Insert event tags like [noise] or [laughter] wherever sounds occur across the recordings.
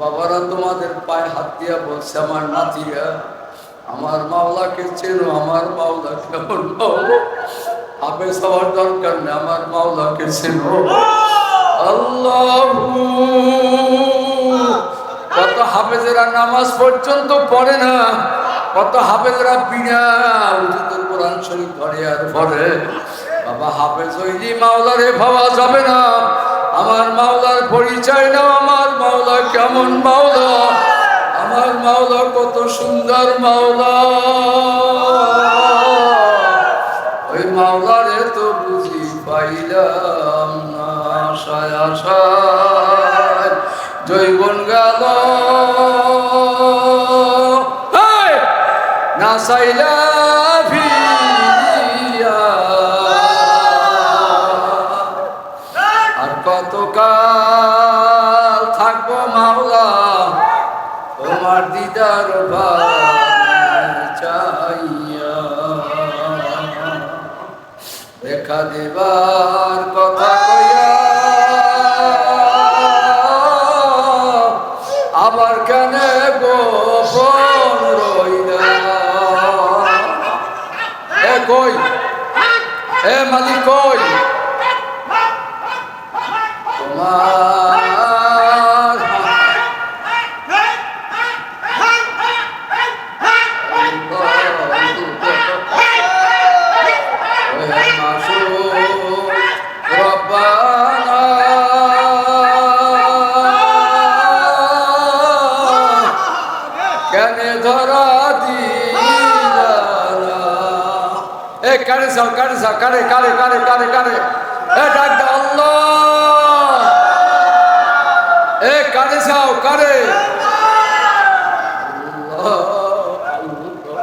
বাবারা তোমাদের পায়ে হাত দিয়া বলছে, আমার নাতিরা আমার মাওলাকে চেনো, আমার মাওলা কেমন হাফেজ হওয়ার দরকার নেই, আমার মাওলাকে চেনো। আল্লাহ কত হাফেজেরা নামাজ পর্যন্ত পড়ে না, কত হাফেজরা বিনা উজুদের কোরআন শরীফ ধরে আর পড়ে। বাবা, হাফেজ হইলি মাওলারে ভাবা যাবে না। আমার মাওলার পরিচয় নাও আমার মাওলা কেমন মাওলা? আমার মাওলা কত সুন্দর মাওলা। ওই মাওলারে তো বুঝি পাইলাম না আশায় আশায় জৈবন গেল। না চাইলা الباب যাও কারে যাও কারে কারে কারে কারে। কারে এ ডাক দাও, আল্লাহ। এ কারে যাও কারে আল্লাহ, আল্লাহ।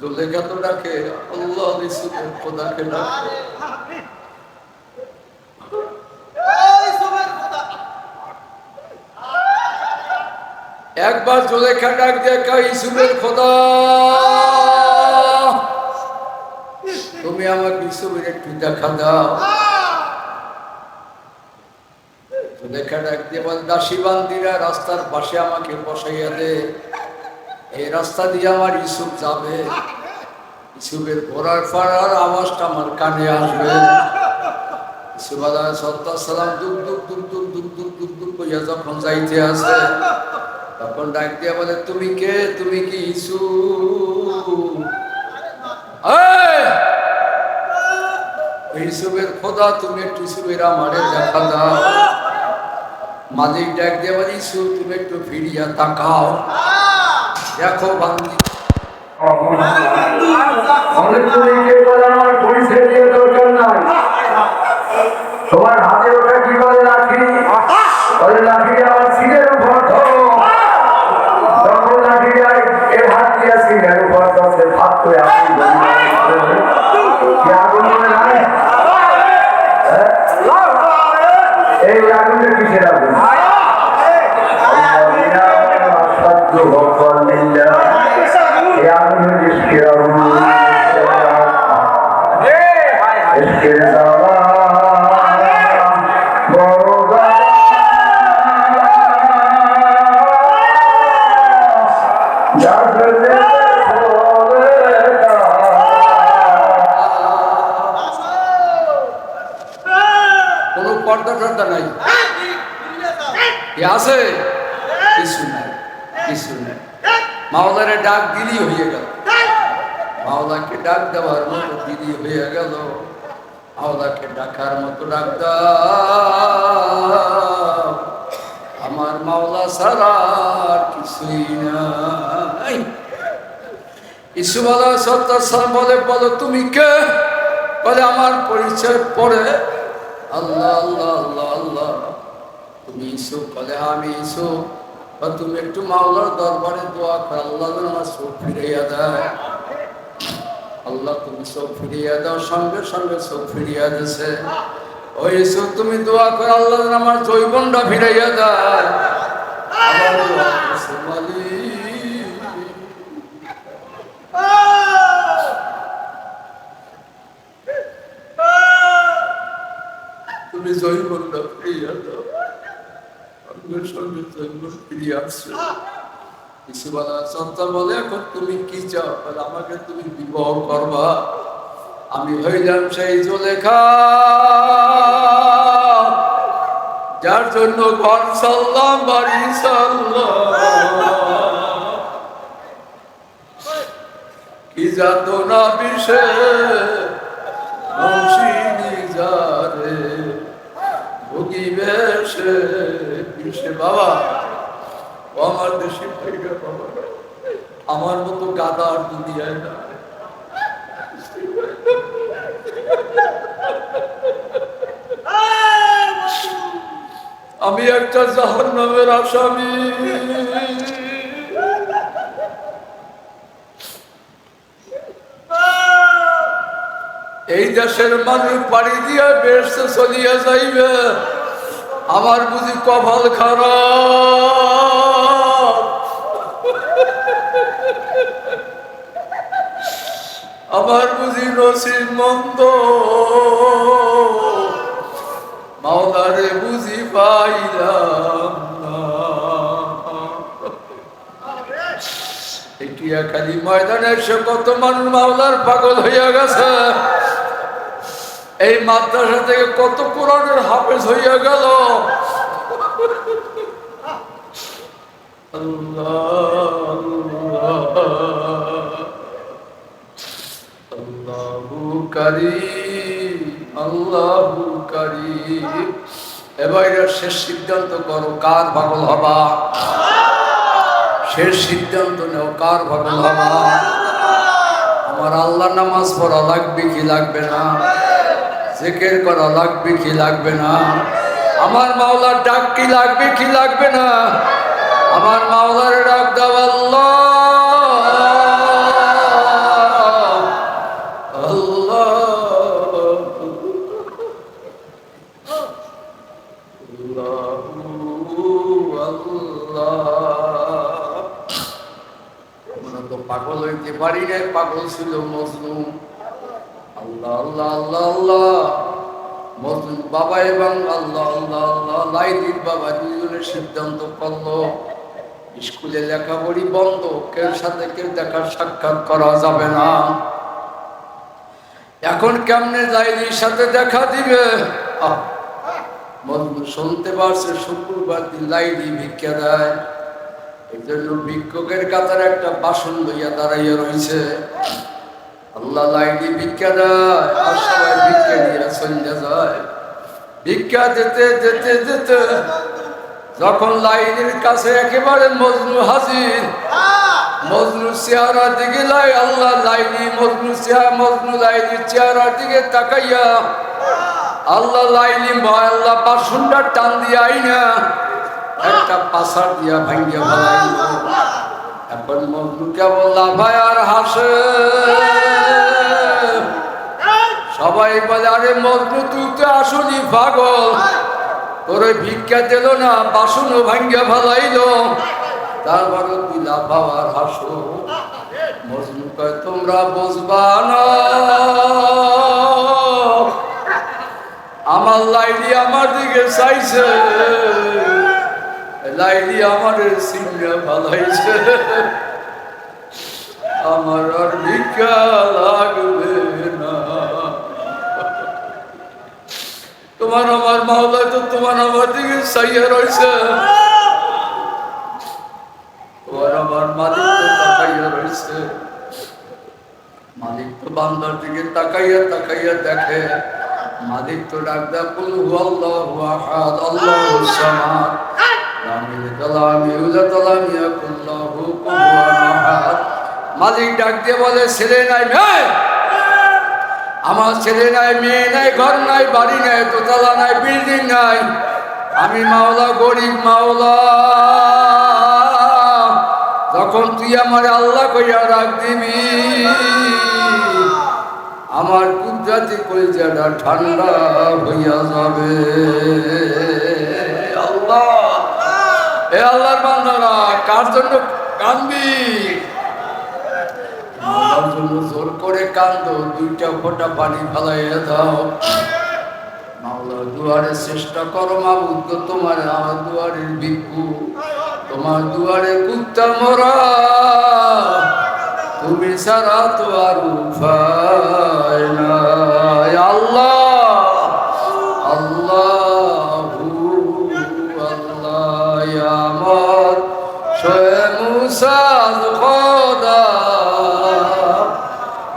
জুলেখা তো ডাকে আল্লাহ রিসুলের খোদাকে ডাকে একবার জুলেখা ডাক দেখা ইসুফের খোদা। তুমি আমার ইসুফের একটু দেখা দাও। জুলেখা ডাক দিয়ে দাসী বান্দিরা রাস্তার পাশে আমাকে বসাইয়া দে। এই রাস্তা দিয়ে আমার ইসুফ যাবে। ইসুফের ঘোড়ার ফাড়ার আওয়াজটা আমার কানে আসবে। সালাম যখন আসে, তখন ডাক বলে, তুমি তুমি কি খোদা, তুমি একটু ইসুফের আমারে দেখা দাও। মালিক ডাক বলে ইসু তুমি একটু ফিরিয়া তাকাও। দেখো বান্দি অনেক কে বলে আমার দিয়ে দরকার নাই। তোমার হাতে পর্দা টর্দা নাই আছে? কিছু নাই কিছু নাই। মাওলারে ডাক দিলি হয়ে গেল। মাওলাকে ডাক দেওয়ার মতো দিলি হয়ে গেল। মাওলাকে ডাকার মতো ডাক আমার মাওলা আর কিছুই নাই। ইসুমালা সত্তর সাল বলে, বলো তুমি কে? বলে, আমার পরিচয় পড়ে আল্লাহ আল্লাহ আল্লাহ আল্লাহ। তুমি ইসু বলে আমি ইসু বা তুমি একটু মাওলার দরবারে দোয়া কর, আল্লাহ আমার চোখ ফিরাইয়া দেয়। আল্লাহ তুমি চোখ ফিরিয়ে দাও, সঙ্গে সঙ্গে চোখ ফিরিয়ে দিছে। ওই ইসুফ তুমি দোয়া করে, আল্লাহ আমার জৈবনটা ফিরাইয়া দেয়। আবার দোয়া করছে, মালিক। দাও সঙ্গে ফিরিয়ে আসছে। কিছু বলা এখন তুমি কি চাও? আমাকে তুমি বিবাহ করবা। আমি হইলাম সেই জলেখা। যার জন্য ঘর সাল্লাম বাড়ি সাল্লাম কি যাত না বিষে নসিনী যারে ভুগিবে সে বাবা, ও আমার দেশে আমার মতো গাদা আর দুনিয়ায় না। আমি একটা জাহান নামের আসামি। এই দেশের মানুষ পাড়ি দিয়ে বেশ চলিয়া যাইবে। আমার বুঝি কপাল খারাপ। আমার বুঝি নসিব মন্দ। মাওলারে বুঝি পাইলাম এটিয়া খালি ময়দানে এসে কত মানুষ মাওলার পাগল হইয়া গেছে। এই মাদ্রাসা থেকে কত কোরআনের হাফেজ হইয়া গেল? শেষ সিদ্ধান্ত করো, কার শেষ সিদ্ধান্ত নেও, কার আমার আল্লাহ নামাজ পড়া লাগবে কি লাগবে না? জেকের করা লাগবে কি লাগবে না আমার মাওলার ডাক কি লাগবে কি লাগবে না আমার মাওলার ডাক দাও পাগল হইতে পারি না পাগল ছিল মজনু আল্লাহ আল্লাহ আল্লাহ আল্লাহ বাবা এবং আল্লাহ আল্লাহ আল্লাহ লাইদির বাবা দুজনের সিদ্ধান্ত করল স্কুলে লেখাপড়ি বন্ধ কেউ সাথে কেউ দেখা সাক্ষাৎ করা যাবে না এখন কেমনে লাইলির সাথে দেখা দিবে মজনু শুনতে পারছে শুক্রবার দিন লাইলি ভিক্ষা দেয় এই জন্য ভিক্ষকের কাতার একটা বাসন লইয়া দাঁড়াইয়া রয়েছে আল্লাহ লাইনি ভিক্ষা দেয়, আর সবাই ভিক্ষা নিয়ে চলে যায়। ভিক্ষা দিতে যেতে যেতে যখন লাইনের কাছে একেবারে মজনু হাজির, মজনু চেহারা দিকে লাই আল্লাহ লাইনি মজনু চেহারা, মজনু লাইনির চেহারা দিকে তাকাইয়া আল্লাহ লাইনি ভয়, আল্লাহ বাসনটা টান দিয়ে আইনা, একটা পাশার দিয়া ভাঙ্গিয়া ফেলাইল। এখন মজনু কেবল লাভায় আর হাসে। সবাই বলে, আরে মজনু তুই তো আসলি পাগল। তোর ভিক্ষা দিল না, বাসনও ভাঙ্গিয়া ফেলাইল। তারপর তুই লাফাও আর হাসো। মজনু কয়, তোমরা বুঝবা না। আমার লাইলি আমার দিকে চাইছে। লাইলি আমার সিংহা ভালাইছে। আমার আর ভিক্ষা লাগবে না। তোমার আমার মাওলা তো তোমার আমার দিকে চাইয়া রয়েছে তোমার আমার মালিক তো তাকাইয়া রয়েছে মালিক তো বান্দার দিকে তাকাইয়া তাকাইয়া দেখে। মালিক তো কুল হুয়াল্লাহু আহাদ, আল্লাহু সামাদ। মালিক ডাক দিয়ে বলে, ছেলে নাই, মেয়ে? আমার ছেলে নাই, মেয়ে নাই, ঘর নাই, বাড়ি নাই, দোতলা নাই, বিল্ডিং নাই। আমি মাওলা, গরিব মাওলা। তখন তুই আমার আল্লাহ কইয়া রাখ দিবি, আমার কুদরাতি কলিজাটা ঠান্ডা হইয়া যাবে। এ আল্লাহর বান্দারা, কার জন্য কান্দবি জোর করে দুইটা ফোঁটা পানি ফেলাইয়া দাও। দুয়ারে চেষ্টা করো মাবুদ গো, তোমার আমার দুয়ারের ভিক্ষু। তোমার দুয়ারে কুত্তা মরা। তুমি সারা তো আর উপায় আল্লাহ আল্লাহ!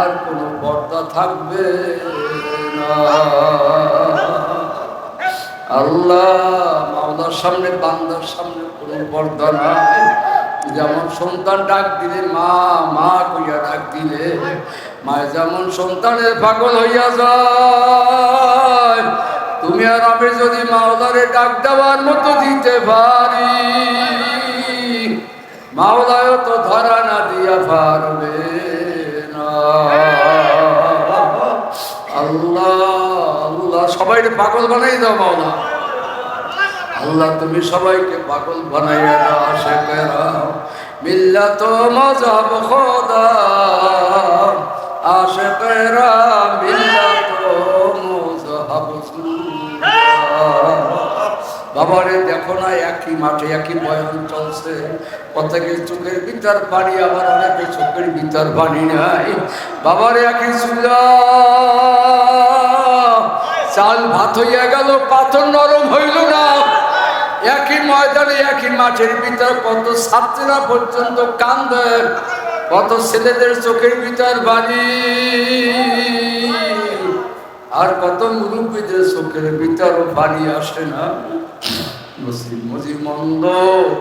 আর কোনো পর্দা থাকবে না। আল্লাহ মাওলার সামনে, বান্দার সামনে কোনো পর্দা নাই। যেমন সন্তান ডাক দিলে, মা মা কইয়া ডাক দিলে, মায় যেমন সন্তানের পাগল হইয়া যায়, তুমি আর আমি যদি মাওলারে ডাক দেওয়ার মতো দিতে পারি, মাওলায় তো ধরা না দিয়া পারবে। আল্লাহ আল্লাহ সবাই পাগল বানাই দাও, মাওলা। আল্লাহ, তুমি সবাইকে পাগল বানাইয়া দাও মিল্লা তো মজাব খোদা আশেকেরা বাবারে দেখো না, একই মাঠে একই বয়ান চলছে। প্রত্যেকে চোখের ভিতর পানি, আবার অনেকে চোখের ভিতর পানি নাই। বাবারে একই চুলা চাল ভাত হইয়া গেল, পাথর নরম হইল না। একই ময়দানে, একই মাঠের ভিতর কত ছাত্রীরা পর্যন্ত কান্দে, কত ছেলেদের চোখের ভিতর বাড়ি আর কত মুরব্বীদের চোখের ভিতরও পানি আসে না? মুসলিম মুজি মন্দ,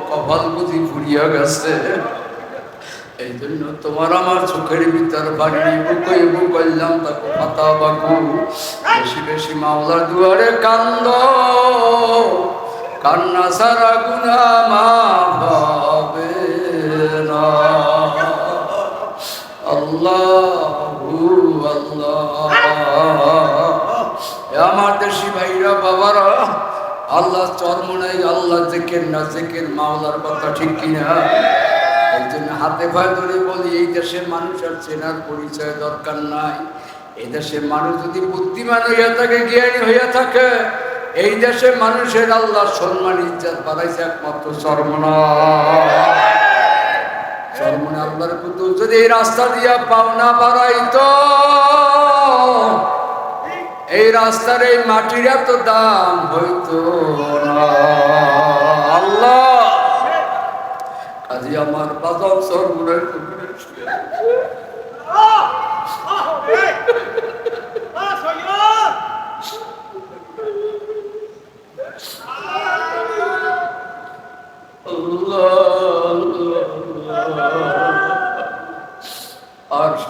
কপাল বুঝি ফুরিয়া গেছে। এই জন্য তোমার আমার চোখের ভিতর বাড়ি বুকই বুকইলাম তাকে পাতা বাকু। বেশি বেশি মাওলার দুয়ারে কান্দ। কান্না সারা গুনা মা ভাবে না। আমার দেশি ভাইরা, বাবারা, আল্লাহ চর্ম নাই, আল্লাহ জেকের না, জেকের মাওলার কথা ঠিক কিনা? এই জন্য হাতে ভয় ধরে বলি, এই দেশের মানুষের চেনার পরিচয় দরকার নাই। এই দেশের মানুষ যদি বুদ্ধিমান হইয়া থাকে, জ্ঞানী হইয়া থাকে, এই দেশের মানুষের আল্লাহ সম্মান, ইজ্জত বাড়াইছে একমাত্র চর্মনা পুতুল যদি এই রাস্তা দিয়া পাওনা বাড়াইতো এই রাস্তার এই মাটির এত দাম হইতো না। আল্লাহ! কাজী আমার বাজার সর্বনের আর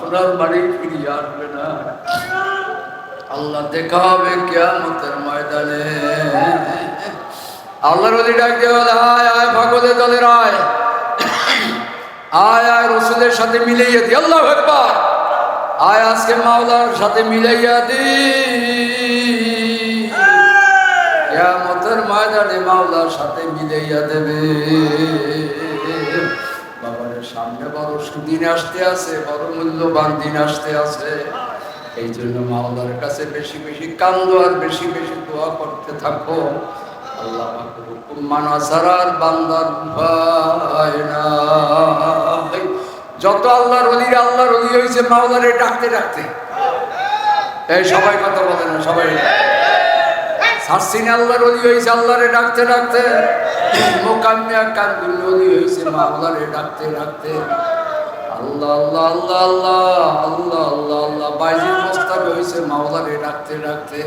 সোনার বাড়ি ফিরিয়ে আসবে না। আল্লাহ দেখা হবে কেয়ামতের ময়দানে। আল্লাহর ওদি ডাক বলে, আয় আয় ভগবতের দলের আয়। আয় আয় রসুলের সাথে মিলাইয়া দি। আল্লাহ একবার আয়, আজকে মাওলার সাথে মিলাইয়া দি। কেয়ামতের ময়দানে মাওলার সাথে মিলাইয়া দেবে। সামনে বড় সুদিন আসতে আছে বড় মূল্যবান দিন আসতে আছে। এই জন্য মাওলার কাছে বেশি বেশি কান্দ আর বেশি বেশি দোয়া করতে থাকো। আল্লাহ হুকুম মানা ছাড়া আর বান্দার উপায় নাই। যত আল্লাহর অলির আল্লাহর অলি হয়েছে মাওলারে ডাকতে ডাকতে। এই সবাই কথা বলে না, সবাই। সারসিন আল্লাহর অলি হয়েছে, আল্লাহরে ডাকতে ডাকতে। মোকাম্মিয়া কান্দুল অলি হয়েছে মাওলারে ডাকতে ডাকতে। আল্লাহ আল্লাহ আল্লাহ আল্লাহ আল্লাহ আল্লাহ আল্লাহ বাইজির হয়েছে, মাওলারে ডাকতে ডাকতে।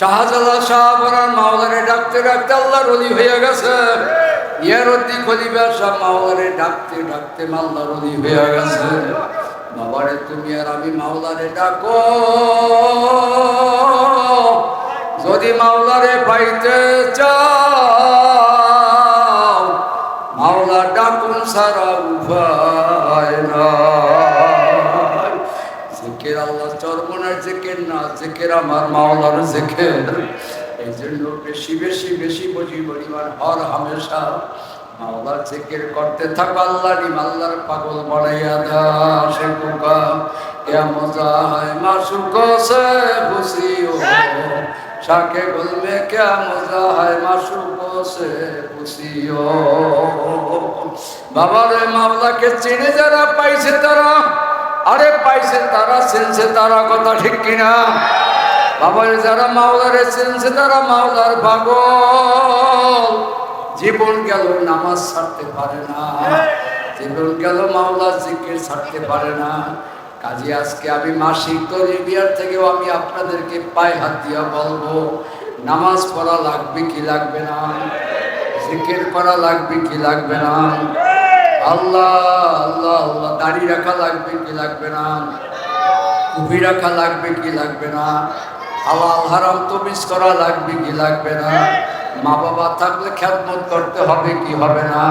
শাহজালাল শাহবরান মাওলারে ডাকতে ডাকতে আল্লাহ রলি হয়ে গেছে। ইয়ারদ্দি খলিফা শাহ, মাওলারে ডাকতে ডাকতে মাল্লা রলি হয়ে গেছে। বাবারে, তুমি আর আমি মাওলারে ডাকো। যদি মাওলারে পাইতে চাও, মাওলা ডাকুন সারা উপায় নাই। জিকের আল্লাহ চরমনের জিকের না, জিকের আমার মাওলার জিকের। এই জন্য বেশি বেশি বেশি বুঝি পরিমাণ হর হামেশা মাওলার জিকের করতে থাকো আল্লাহ আল্লাহর পাগল বানাইয়া দা সে পোকা কে মজা হয় মাসুক সে খুশি ও শাকে মে क्या মজা হয় খুশি ও বাবারে, মাওলাকে চিনে যারা পাইছে তারা। আরে, পাইছে তারা, চিনছে তারা, কথা ঠিক কিনা? বাবার, যারা মাওলারে চিনছে তারা মাওলার পাগল। জীবন গেল, নামাজ ছাড়তে পারে না। জীবন গেল মাওলার জিকির ছাড়তে পারে না। কাজে আজকে আমি মাসিক তরিবিয়ার থেকেও আমি আপনাদেরকে পায়ে হাত দিয়া বলব, নামাজ পড়া লাগবে কি লাগবে না? জিকির করা লাগবে কি লাগবে না? আল্লাহ আল্লাহ আল্লাহ, দাড়ি রাখা লাগবে কি লাগবে না? টুপি রাখা লাগবে কি লাগবে না? হালাল, হারাম তমিজ করা লাগবে কি লাগবে না? মা বাবা থাকলে খ্যাতমত করতে হবে কি হবে না?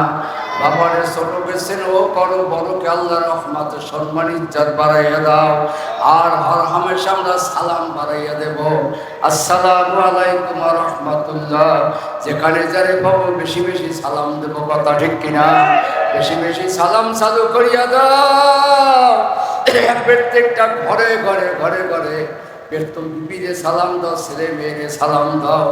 বাবারে ছোট বেছেন ও করো বড়কে আল্লাহ রহমত, সম্মান ইজ্জত বাড়াইয়া দাও। আর হর হামেশা আমরা সালাম বাড়াইয়া দেব। আসসালামু আলাইকুম রহমতুল্লাহ। যেখানে যারে পাবো বেশি বেশি সালাম দেব, কথা ঠিক কিনা? বেশি বেশি সালাম চালু করিয়া দাও। [coughs] প্রত্যেকটা ঘরে ঘরে ঘরে ঘরে বেতন বিবিরে সালাম দাও, ছেলে মেয়েরে সালাম দাও।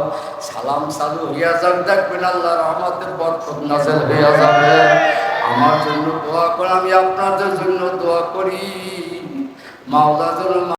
সালাম চালু হইয়া যাক, দেখবেন আল্লাহ রহমতের বরকত নাজেল হইয়া যাবে। আমার জন্য দোয়া করে, আমি আপনাদের জন্য দোয়া করি। মাওলা যেন